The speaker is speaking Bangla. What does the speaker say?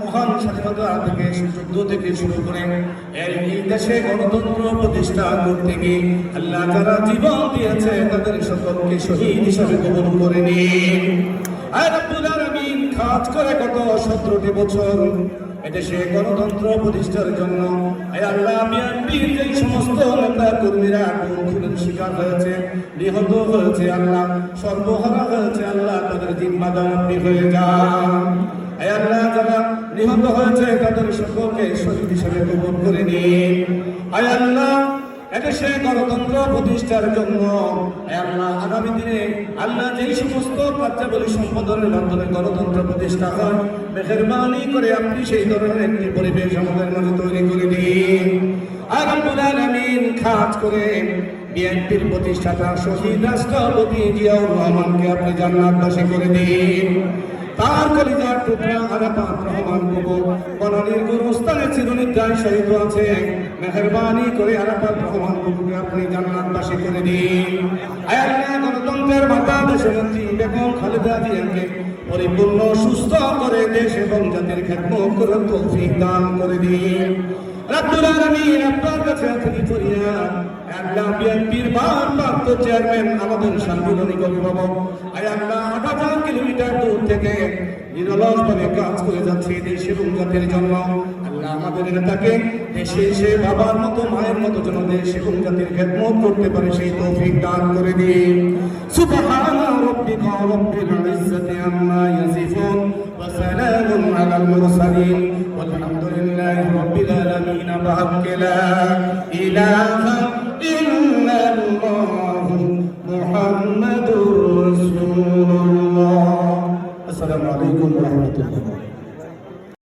মহান যুদ্ধ থেকে শুরু গণতন্ত্র প্রতিষ্ঠা করতে আল্লাহ জীবন দিয়েছে কাজ করে গত সতেরোটি বছর গণতন্ত্র প্রতিষ্ঠার জন্য। আল্লাহ সমস্ত নেতা কর্মীরা শিকার হয়েছে, নিহত হয়েছে, আল্লাহ সর্বহারা হয়েছে, আল্লাহ তাদের জিম্মাদার হয়ে নিহত হয়েছে তাদের সকলকে শহীদ হিসেবে কবুল করে নিন আয় আল্লাহ, এদেশে গণতন্ত্র প্রতিষ্ঠার জন্য। আল্লাহ, আগামী দিনে আল্লাহ যেই সমস্ত কার্যাবলী সম্পাদনের মাধ্যমে গণতন্ত্র প্রতিষ্ঠা হয়, মেহরবানি করে আপনি সেই ধরনের একটি পরিবেশ আমাদের মাঝে তৈরি করে দিন। আর আলমিন খাজ করে বিএনপির প্রতিষ্ঠাতা শহীদ রাষ্ট্রপতি জিয়াউর রহমানকে আপনি জান্নাতবাসী করে দিন। তার কলিজার টুকরা আরাফাত রহমান কবুল বনানীর গুরুস্থানে চিরনিদ্রায় শহীদ আছে মেহরবানি করে আরাফাত রহমান কবুলকে আপনি জান্নাতবাসী করে দিন। আয় আল্লাহ গণতন্ত্রের মাতা দেশনেত্রী বেগম খালেদা জিয়াকে পরিপূর্ণ, সুস্থ করে দেশ এবং জাতির খেদমত করে তৌফিক দান করে দিন। রাব্বুল আলামিন আপনার কাছে আকুতি করিয়া আল্লাহ বিএনপির ভারপ্রাপ্ত চেয়ারম্যান আমাদের সাংবিধানিক অভিভাবক আয় থেকে নিরলসভাবে কাজ করে যাচ্ছে দেশ এবং জাতির জন্য আল্লাহ আমাদের নেতাকে দেশে এসে বাবার মতো মায়ের মতো যেন দেশ এবং জাতির খেদমত করতে পারে সেই তৌফিক দান করে দিন সুবহান রাব্বিকা রাব্বিল ইজ্জাতি আম্মা ইয়াসিফুন ওয়া সালামুন আলাল মুরসালিন والحمد لله رب العالمين بحق لا إله إلا الله محمد رسول الله അസ്സലാമു അലൈക്കും വറഹ്മത്തുള്ളാഹി